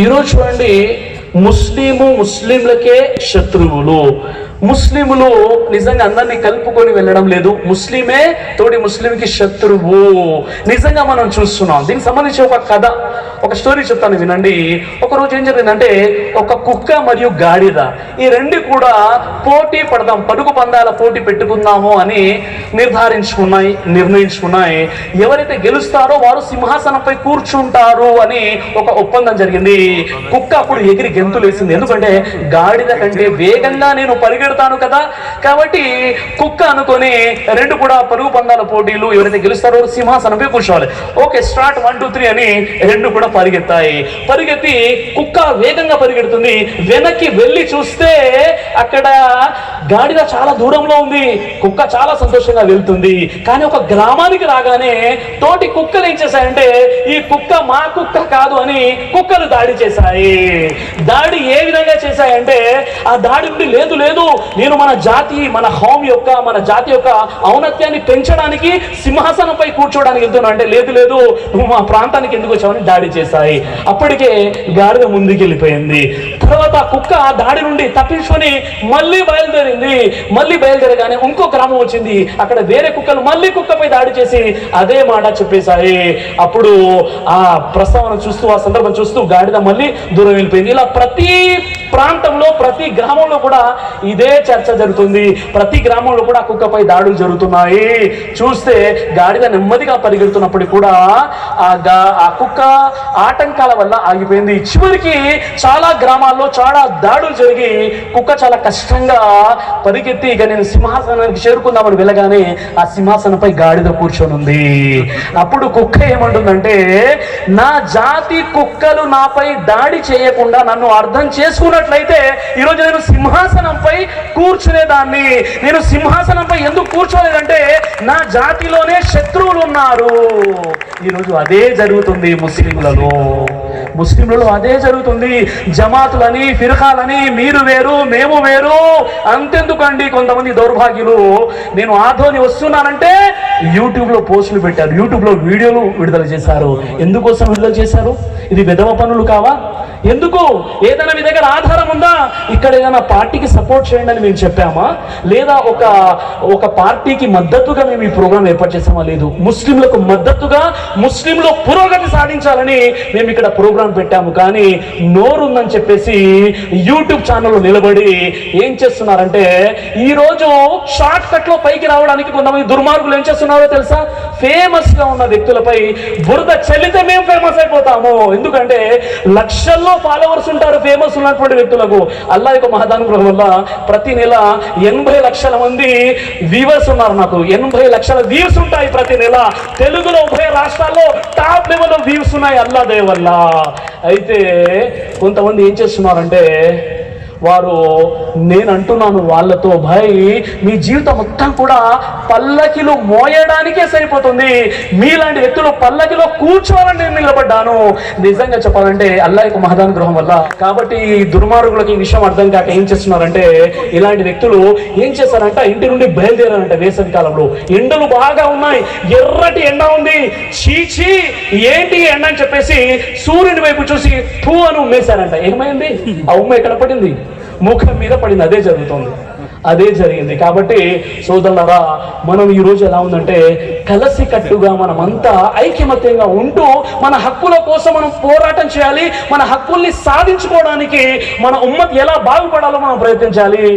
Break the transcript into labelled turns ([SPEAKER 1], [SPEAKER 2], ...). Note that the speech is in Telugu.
[SPEAKER 1] ఈరోజు చూడండి ముస్లిము ముస్లింలకే శత్రువులు. ముస్లిములు నిజంగా అందరినీ కలుపుకొని వెళ్ళడం లేదు. ముస్లిమే తోటి ముస్లింకి శత్రువు. నిజంగా మనం చూస్తున్నాం. దీనికి సంబంధించి ఒక కథ ఒక స్టోరీ చెప్తాను వినండి. ఒక రోజు ఏం జరిగిందంటే ఒక కుక్క మరియు గాడిద ఈ రెండు కూడా పోటీ పడదాం పడుకు పందాల పోటీ పెట్టుకుందాము అని నిర్ధారించుకున్నాయి నిర్ణయించుకున్నాయి. ఎవరైతే గెలుస్తారో వారు సింహాసనంపై కూర్చుంటారు అని ఒక ఒప్పందం జరిగింది. కుక్క అప్పుడు ఎగిరి గెంతులు వేసింది ఎందుకంటే గాడిద కంటే వేగంగా నేను పరిగెడతాను కదా. కాబట్టి కుక్క అనుకొని రెండు కూడా పరుగు పందాల పోటీలు ఎవరైతే గెలుస్తారో సింహాసనంపై కూర్చోవాలి. Okay start one two three అని రెండు కూడా పరిగెత్తాయి. పరిగెత్తి కుక్క వేగంగా పరిగెడుతుంది. వెనక్కి వెళ్ళి చూస్తే అక్కడ గాడిద చాలా దూరంలో ఉంది. కుక్క చాలా సంతోషంగా వెళ్తుంది. కానీ ఒక గ్రామానికి రాగానే తోటి కుక్కలు ఏం చేశాయంటే ఈ కుక్క మా కుక్క కాదు అని కుక్కలు దాడి చేశాయి. దాడి ఏ విధంగా చేశాయంటే ఆ దాడి నుండి లేదు లేదు నేను మన జాతి మన హోమ్ యొక్క మన జాతి యొక్క ఔన్నత్యాన్ని పెంచడానికి సింహాసనంపై కూర్చోడానికి వెళ్తున్నా అంటే లేదు లేదు నువ్వు మా ప్రాంతానికి ఎందుకు వచ్చావని దాడి చేశాయి. అప్పటికే గాడిద ముందుకెళ్ళిపోయింది. తర్వాత కుక్క ఆ దాడి నుండి తప్పించుకొని మళ్ళీ బయలుదేరింది. మళ్ళీ బయలుదేరగానే ఇంకో గ్రామం వచ్చింది. అక్కడ వేరే కుక్కలు మళ్ళీ కుక్కపై దాడి చేసి అదే మాట చెప్పేశాయి అప్పుడు ఆ ప్రస్తావన చూస్తూ ఆ సందర్భం చూస్తూ గాడిద మళ్ళీ దూరం వెళ్ళిపోయింది. ఇలా ప్రతి ప్రాంతంలో ప్రతి గ్రామంలో కూడా ఇదే చర్చ జరుగుతుంది. ప్రతి గ్రామంలో కూడా కుక్కపై దాడులు జరుగుతున్నాయి. చూస్తే గాడిద నెమ్మదిగా పరిగెడుతున్నప్పటికీ కూడా ఆ గా ఆ కుక్క ఆటంకాల వల్ల ఆగిపోయింది. చివరికి చాలా గ్రామాల్లో చాలా దాడులు జరిగి కుక్క చాలా కష్టంగా పరిగెత్తి ఇక నేను సింహాసనానికి చేరుకుందామని వెళ్ళగానే ఆ సింహాసనంపై గాడిద కూర్చొని ఉంది అప్పుడు కుక్క ఏమంటుందంటే నా జాతి కుక్కలు నాపై దాడి చేయకుండా నన్ను అర్థం చూసినట్లయితే ఈరోజు నేను సింహాసనంపై కూర్చునేదాన్ని. నేను సింహాసనంపై ఎందుకు కూర్చోలేదంటే నా జాతిలోనే శత్రువులు ఉన్నారు ఈరోజు అదే జరుగుతుంది ముస్లింలలో. ముస్లింలలో అదే జరుగుతుంది. జమాతులని ఫిర్ఖాలని మీరు వేరు మేము వేరు. అంతెందుకండి కొంతమంది దౌర్భాగ్యులు. నేను ఆధోని వస్తున్నానంటే యూట్యూబ్లో పోస్టులు పెట్టారు. యూట్యూబ్లో వీడియోలు విడుదల చేశారు. ఎందుకోసం విడుదల చేశారు? ఇది విధవ పనులు కావా? ఎందుకు? ఏదైనా మీ దగ్గర ఆధారం ఉందా? ఇక్కడ ఏదైనా పార్టీకి సపోర్ట్ చేయండి అని మేము చెప్పామా? లేదా ఒక ఒక పార్టీకి మద్దతుగా మేము ఈ ప్రోగ్రాం ఏర్పాటు చేసామా లేదు. ముస్లింలకు మద్దతుగా ముస్లింలో పురోగతి సాధించాలని మేము ఇక్కడ ప్రోగ్రాం పెట్టాము. కానీ నోరుందని చెప్పేసి యూట్యూబ్ ఛానల్లో నిలబడి ఏం చేస్తున్నారంటే ఈ రోజు షార్ట్ కట్లో పైకి రావడానికి కొంతమంది దుర్మార్గులు ఏం చేస్తున్నారో తెలుసా? ఫేమస్గా ఉన్న వ్యక్తులపై బురద చెల్లితే మేము ఫేమస్ అయిపోతాము. ఎందుకంటే లక్షల్లో ఫాలోవర్స్ ఉంటారు ఫేమస్ ఉన్నటువంటి వ్యక్తులకు. అల్లా యొక్క మహదానుగ్రహం వల్ల ప్రతి నెల ఎనభై లక్షల మంది వ్యూవర్స్ ఉన్నారు నాకు. ఎనభై లక్షల వ్యూస్ ఉంటాయి ప్రతి నెల. తెలుగులో ఉభయ రాష్ట్రాల్లో టాప్ లెవెల్ వ్యూస్ ఉన్నాయి అల్లా దయ వల్ల. అయితే కొంతమంది ఏం చేస్తున్నారంటే వారు నేను అంటున్నాను వాళ్ళతో భయ్ మీ జీవితం మొత్తం కూడా పల్లకిలో మోయడానికే సరిపోతుంది. మీలాంటి వ్యక్తులు పల్లకిలో కూర్చోవాలని నేను నిలబడ్డాను. నిజంగా చెప్పాలంటే అల్లా యొక్క గృహం వల్ల. కాబట్టి దుర్మార్గులకు ఈ విషయం అర్థం కాక ఏం చేస్తున్నారంటే ఇలాంటి వ్యక్తులు ఏం చేస్తారంట? ఇంటి నుండి బయలుదేరారంట వేసవి కాలంలో. ఎండలు బాగా ఉన్నాయి. ఎర్రటి ఎండ ఉంది. చీచి ఏంటి ఎండ అని చెప్పేసి సూర్యుని వైపు చూసి పూ అని ఉమ్మేశారంట ఏమైంది? ఆ ఉమ్మ ఎక్కడ పడింది? ముఖం మీద పడింది. అదే జరుగుతుంది. అదే జరిగింది. కాబట్టి సోదరులరా మనం ఈ రోజు ఎలా ఉందంటే కలసి కట్టుగా మనమంతా ఐకమత్యంగా ఉంటూ మన హక్కుల కోసం మనం పోరాటం చేయాలి. మన హక్కుల్ని సాధించుకోవడానికి మన ఉమ్మత్ ఎలా బాగుపడాలో మనం ప్రయత్నించాలి.